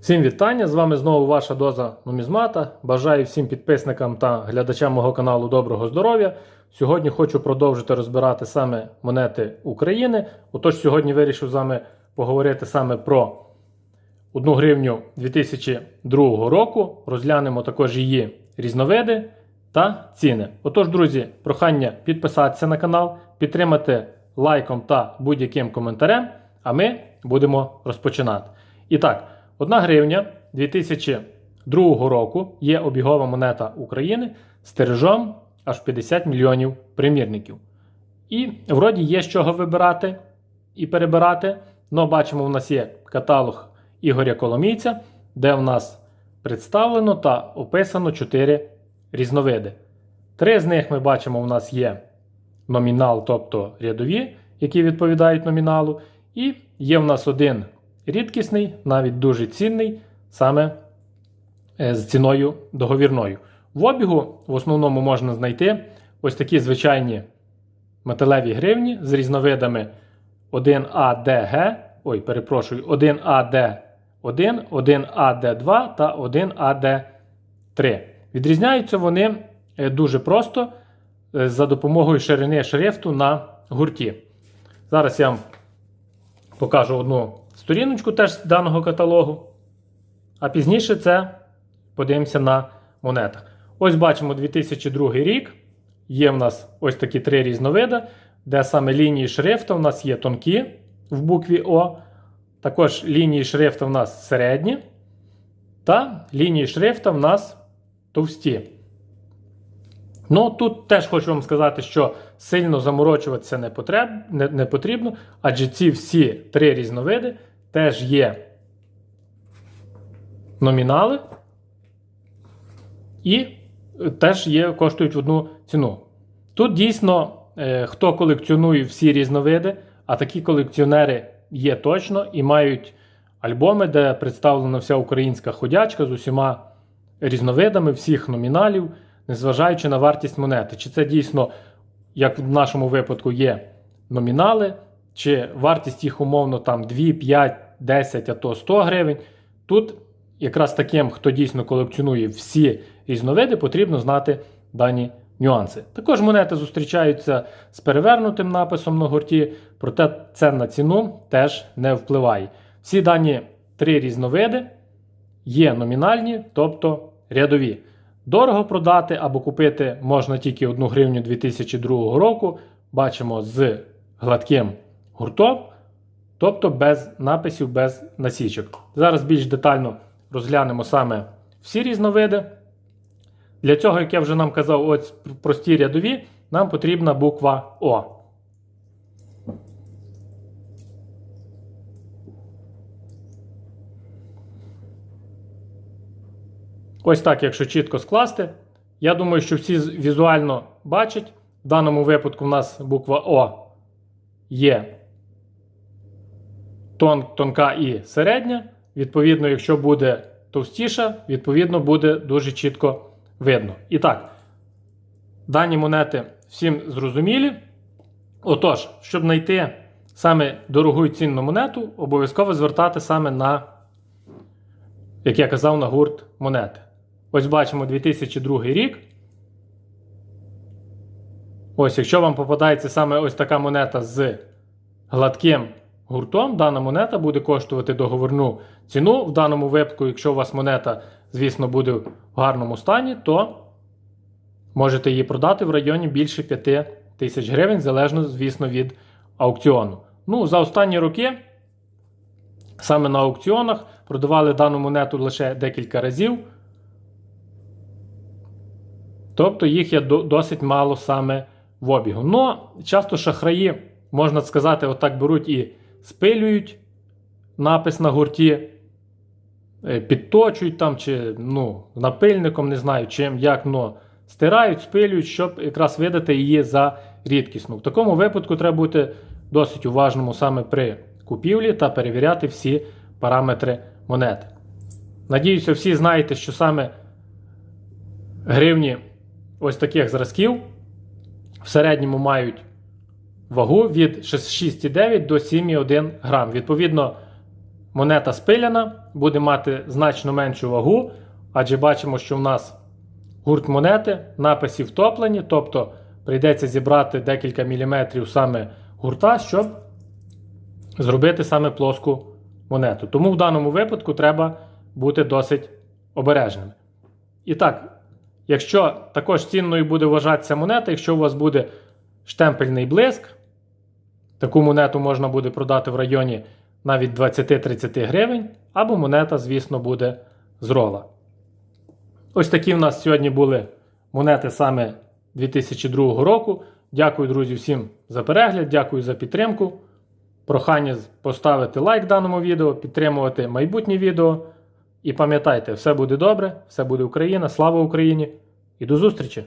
Всім вітання! З вами знову ваша доза нумізмата. Бажаю всім підписникам та глядачам мого каналу доброго здоров'я. Сьогодні хочу продовжити розбирати саме монети України. Отож, сьогодні вирішив з вами поговорити саме про 1 гривню 2002 року. Розглянемо також її різновиди та ціни. Отож, друзі, прохання підписатися на канал, підтримати лайком та будь-яким коментарем, а ми будемо розпочинати. І так, 1 гривня 2002 року є обігова монета України з тиражом аж 50 мільйонів примірників. І вроді є з чого вибирати і перебирати. Но бачимо, у нас є каталог Ігоря Коломійця, де в нас представлено та описано 4 різновиди. Три з них ми бачимо, у нас є номінал, тобто рядові, які відповідають номіналу. І є в нас один рідкісний, навіть дуже цінний, саме е, з ціною договірною. В обігу в основному можна знайти ось такі звичайні металеві гривні з різновидами 1ADG, ой, перепрошую, 1AD1, 1AD2 та 1AD3. Відрізняються вони е, дуже просто е, за допомогою ширини шрифту на гурті. Зараз я вам покажу одну сторіночку теж з даного каталогу. А пізніше це подивимося на монетах. Ось бачимо 2002 рік. Є в нас ось такі три різновиди, де саме лінії шрифту в нас є тонкі в букві О. Також лінії шрифту в нас середні. Та лінії шрифту в нас товсті. Ну, тут теж хочу вам сказати, що сильно заморочуватися не потрібно, адже ці всі три різновиди теж є номінали і теж є, коштують одну ціну. Тут дійсно, е, хто колекціонує всі різновиди, а такі колекціонери є точно і мають альбоми, де представлена вся українська ходячка з усіма різновидами всіх номіналів, незважаючи на вартість монети. Чи це дійсно, як в нашому випадку, є номінали, чи вартість їх умовно там 2, 5, 10, а то 100 гривень. Тут якраз таким, хто дійсно колекціонує всі різновиди, потрібно знати дані нюанси. Також монети зустрічаються з перевернутим написом на гурті, проте це на ціну теж не впливає. Всі дані три різновиди є номінальні, тобто рядові. Дорого продати або купити можна тільки 1 гривню 2002 року. Бачимо з гладким гуртом, тобто без написів, без насічок. Зараз більш детально розглянемо саме всі різновиди. Для цього, як я вже нам казав, ось прості рядові, нам потрібна буква О. Ось так, якщо чітко скласти. Я думаю, що всі візуально бачать. В даному випадку в нас буква О є тон, тонка і середня. Відповідно, якщо буде товстіша, відповідно, буде дуже чітко видно. І так, дані монети всім зрозумілі. Отож, щоб знайти саме дорогу і цінну монету, обов'язково звертати саме на, як я казав, на гурт монети. Ось бачимо 2002 рік. Ось, якщо вам попадається саме ось така монета з гладким гуртом, дана монета буде коштувати договорну ціну. В даному випадку, якщо у вас монета, звісно, буде в гарному стані, то можете її продати в районі більше 5 тисяч гривень, залежно, звісно, від аукціону. Ну, за останні роки, саме на аукціонах, продавали дану монету лише декілька разів. Тобто їх є досить мало саме в обігу. Ну, часто шахраї, можна сказати, отак беруть і спилюють напис на гурті, е, підточують там, чи ну, напильником, не знаю, чим, як, но стирають, спилюють, щоб якраз видати її за рідкісну. В такому випадку треба бути досить уважному саме при купівлі та перевіряти всі параметри монети. Надіюся, всі знаєте, що саме гривні ось таких зразків в середньому мають вагу від 6,9 до 7,1 грам. Відповідно, монета спиляна, буде мати значно меншу вагу, адже бачимо, що в нас гурт монети, написи втоплені, тобто прийдеться зібрати декілька міліметрів саме гурта, щоб зробити саме плоску монету. Тому в даному випадку треба бути досить обережними. І так, якщо також цінною буде вважатися монета, якщо у вас буде штемпельний блиск, таку монету можна буде продати в районі навіть 20-30 гривень, або монета, звісно, буде з рола. Ось такі в нас сьогодні були монети саме 2002 року. Дякую, друзі, всім за перегляд, дякую за підтримку. Прохання поставити лайк даному відео, підтримувати майбутні відео. І пам'ятайте, все буде добре, все буде Україна, слава Україні і до зустрічі!